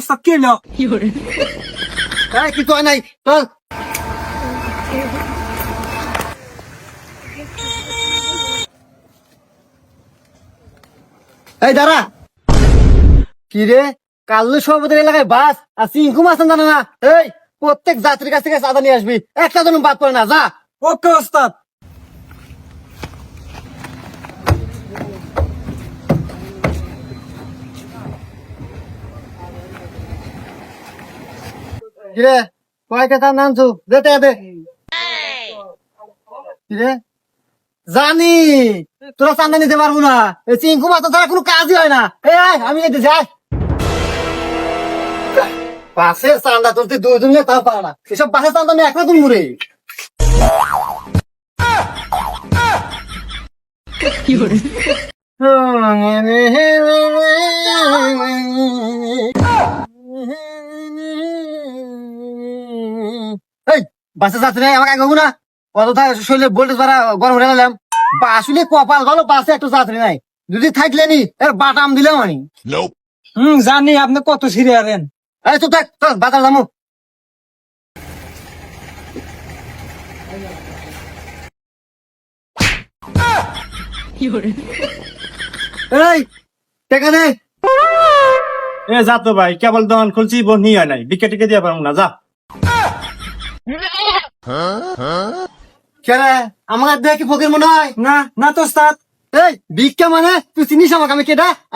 ওস্তাদ কি হলো এই কিছু হয় নাই চল এই দাঁড়া কি রে কাল্লু সভাপতির এলাকায় বাস আর সিংকু মাছ জানা না। এই প্রত্যেক যাত্রীর কাছ থেকে চাঁদা নিয়ে আসবি। একটা জন বাদ পড়ে না যা। ওকে ওস্তাদ। কিরে কয়টা তার নামছু? যেতে দে। কিরে? জানি তোরা চান্দা নিতে পারব না। এই চিঙ্কু মাছ তারা কোনো কাজই হয় না। এই আমি যেতে যাই। বাসের চান্দা তুলতে দুই দিন তাও পারে না। এসব বাসের চান্দা আমি একটা তুলবো রে। এই বাসে যাচ্ছে না আমাকে আগে না অতটা শরীরে ভোল্টেজ বাড়া গরম হয়ে গেলাম। আসলে কপাল গেল বাসে একটু যাত্রী নাই। যদি থাকলে নি এর বাটাম দিলাম আমি। হুম জানি আপনি কত সিরিয়া আরেন এই তো দেখ চল বাজার যাব। এই টেকা দে এ যা তো ভাই কেবল দোকান খুলছি বোন নিয়ে নাই। বিকে টিকে দিয়ে পারব না যা। কেরে আমার দেখে ফকির মনে হয়? না না তো ওস্তাদ। এই ভিক্ষা মানে? তুই চিনিস আমাকে? আমি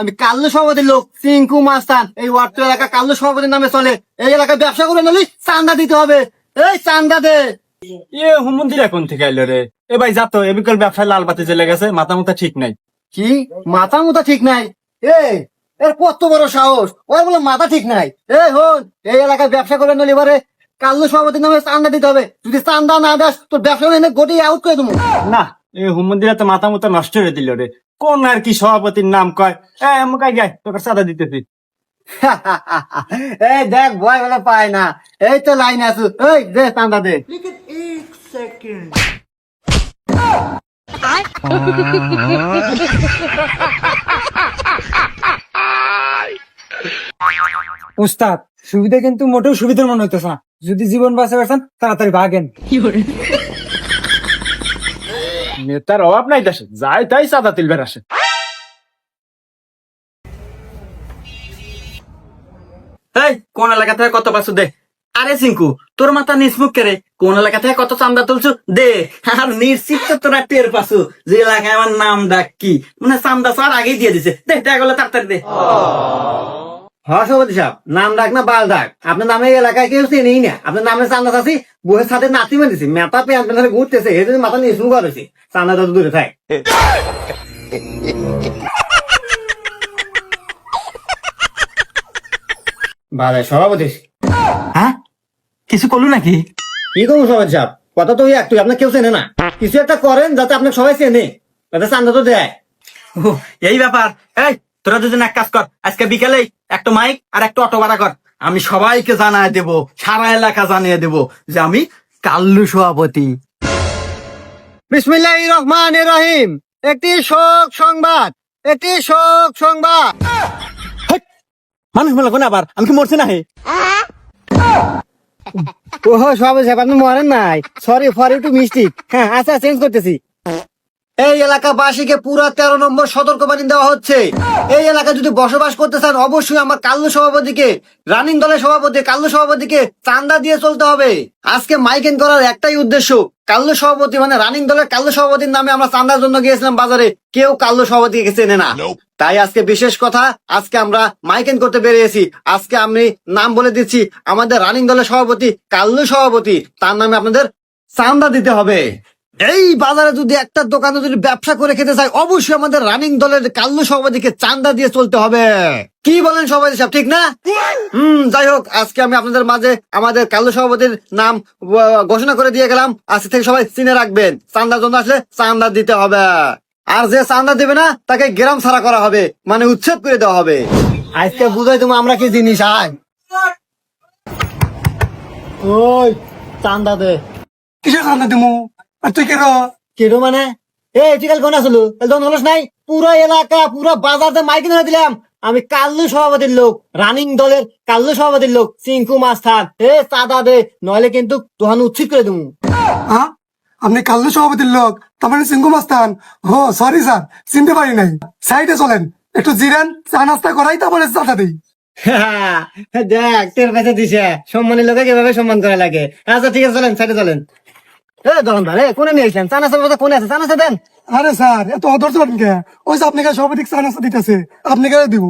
আমি কাল্লু সভাপতির লোক সিংকু মাস্তান। এই ওয়ার্ড এলাকা কাল্লু সভাপতির নামে চলে। এই এলাকায় ব্যবসা করে নিলি চান্দা দিতে হবে। এই চান্দা দে। এ হুমন্দির এখন থেকে আইলো রে। এ ভাই যা তো এ ব্যবসায় লাল বাতি জ্বলে গেছে মাথা মুথা ঠিক নাই। কি? মাথা মুথা ঠিক নাই? এই এর কত বড় সাহস? ওর বলে মাথা ঠিক নাই। এই হন এই এলাকায় ব্যবসা করে নিলি এবারে। কাল্লু সভাপতির নামে চান্দা দিতে হবে। যদি চান্দা না দাস তোর ব্যবসা এনে গটিয়ে আউট করে দেবো। না এ হুমন্দিরা তো মাথা মুথা নষ্ট করে দিল রে। কোন আর কি সভাপতির নাম কয়? এ আমাকে গাই তোকে সাদা দিতেছি। এই দেখ ভয় বলে পায় না। এই তো লাইন আছু। এই দে চান্দা দে। উস্তাদ সুবিধা কিন্তু মোটেও সুবিধার মনে হইতেছে না। যদি জীবন বাঁচা পারছেন তাড়াতাড়ি ভাগেন। নেতার অভাব নাই দেশে যাই তাই সাদা তিলবের আসে। এই কোন এলাকা থেকে কত পাচ্ছ দে? আরে সিঙ্কু তোর মাথা নিসমুখ করে কোন এলাকা থেকে কত চান্দা তুলছু? দে আর নিশ্চিত তো তোরা টের পাছু যে এলাকায় আমার নাম ডাক কি। মানে চান্দা ছাড় আগেই দিয়ে দিছে। দে টাকা গুলো তাড়াতাড়ি দে। হ্যাঁ সাহেব নাম ডাক না বাল ডাক? আপনার নামে এলাকায় কেউ চেনেই না। আপনার নামে চান্দা চাষি বউয়ের সাথে নাতি মেরেছি ঘুরতেছে এই জন্য মাথা নিয়ে শুরু করেছি চান্দা দূরে থাক। বালে সভাপতি। হ্যাঁ? কিছু করলু নাকি? কি করব সভাপতি সাহেব? কথা তো ওই একটু আপনার কেউ চেনে না। কিছু একটা করেন যাতে আপনার সবাই চেনে যাতে চান্দা তো দেয়। ও, এই ব্যাপার। এই তোরা দুজন এক কাজ কর আজকে বিকেলে একটা মাইক আর একটা অটো ভাড়া কর আমি সবাইকে জানায় দেব সারা এলাকা জানিয়ে দেব যে আমি কাল্লু সভাপতি। বিসমিল্লাহ রহমান রহিম। একটি শোক সংবাদ একটি শোক সংবাদ। মানুষ মেলা কোন আবার? আমি কি মরছি না হে ওহো সব সাহেব আপনি মরেন নাই। Sorry for you to mistake হ্যাঁ আচ্ছা চেঞ্জ করতেছি। এই এলাকাবাসীকে পুরা তেরো নম্বর সতর্কবাণী দেওয়া হচ্ছে। এই এলাকায় যদি বসবাস করতে চান অবশ্যই আমার কাল্লু সভাপতিকে রানিং দলের সভাপতি কাল্লু সভাপতিকে চান্দা দিয়ে চলতে হবে। আজকে মাইকেন করার একটাই উদ্দেশ্য কাল্লু সভাপতি মানে রানিং দলের কাল্লু সভাপতির নামে আমরা চান্দার জন্য গিয়েছিলাম বাজারে কেউ কাল্লু সভাপতিকে চেনে না। তাই আজকে বিশেষ কথা আজকে আমরা মাইকেন করতে বেরিয়েছি। আজকে আমি নাম বলে দিচ্ছি আমাদের রানিং দলের সভাপতি কাল্লু সভাপতি তার নামে আপনাদের চান্দা দিতে হবে। এই বাজারে যদি একটা দোকানে যদি ব্যবসা করে খেতে চাই অবশ্যই আমাদের রানিং দলের কাল্লু সভাপতিকে চান্দা দিয়ে চলতে হবে। কি বলেন সবাই সাহেব, ঠিক না? হুম, যাই হোক, আজকে আমি আপনাদের মাঝে আমাদের কাল্লু সভাপতির নাম ঘোষণা করে দিয়ে গেলাম। আজকে থেকে সবাই চিনে রাখবেন, চান্দার জন্য আসলে চান্দা দিতে হবে। আর যে চান্দা দেবে না, তাকে গ্রাম ছাড়া করা হবে মানে উচ্ছেদ করে দেওয়া হবে। আজকে বুঝাই তুমি আমরা কি জিনিস আয় ওই, চান্দা দে। কিসের চান্দা দিমু? আর তুই কেন মানে? এ ঠিক আছে কোন আসলো একদম হলস নাই? পুরো এলাকা পুরো বাজারতে মাইকিং হয়ে দিলাম। আমি কাল্লু সভাপতির লোক রানিং দলের কাল্লু সভাপতির লোক চিঙ্কু মাস্টার। এ চাঁদা দে নইলে কিন্তু তোহান উচ্ছিত করে দেবো হ্যাঁ আপনি কাল্লু সভাপতির লোক তার মানে সিঙ্গু মাস্তান ও সরি স্যার চিনতে পারি নাই। সাইডে চলেন একটু জিরান চা নাস্তা করাই তারপরে চাটা দিই। দেখ তোর কাছে দিছে। সম্মানের লোকে কীভাবে সম্মান করা লাগে? আচ্ছা ঠিক আছে চলেন সাইডে চলেন। দোকানদার কোনে নিয়ে আসলেন? চানাচের কথা কোনে আছে? চানাচে দেন। আরে স্যার এত অধৈর্য হন কে? ওই যে আপনাকে সভাপতি চা নাস্তা দিতেছে। আপনি কেন দিব?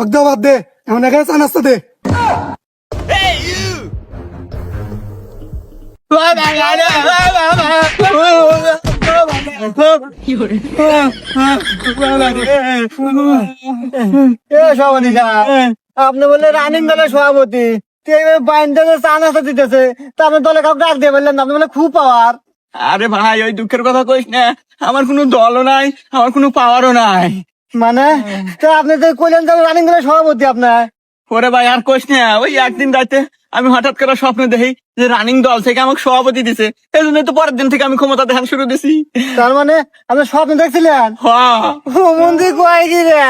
অগ্ধ বাদ দে এমন এখানে চা নাস্তা দে। এ সভাপতি আপনি বললে রানিং দলের সভাপতি বাইন্দে দিতেছে তা আপনি দলে কাউকে ডাক দিয়ে বললেন আপনি বলে খুব পাওয়ার আরে ভাই ওই দুঃখের কথা কইস না। আমার কোনো দলও নাই আমার কোনো পাওয়ারও নাই। মানে? তো আপনি তো কইলেন রানিং দলের সভাপতি আপনার। ওরে ভাই আর কইস না ওই একদিন রাতে আমি হঠাৎ করে স্বপ্ন দেখি যে রানিং দল থেকে আমাকে সভাপতি দিছে। এই জন্য তো পরের দিন থেকে আমি ক্ষমতা দেখান শুরু দিছি। তার মানে আপনি স্বপ্ন দেখছিলেন? হ্যাঁ। মন্দির কয় কি রে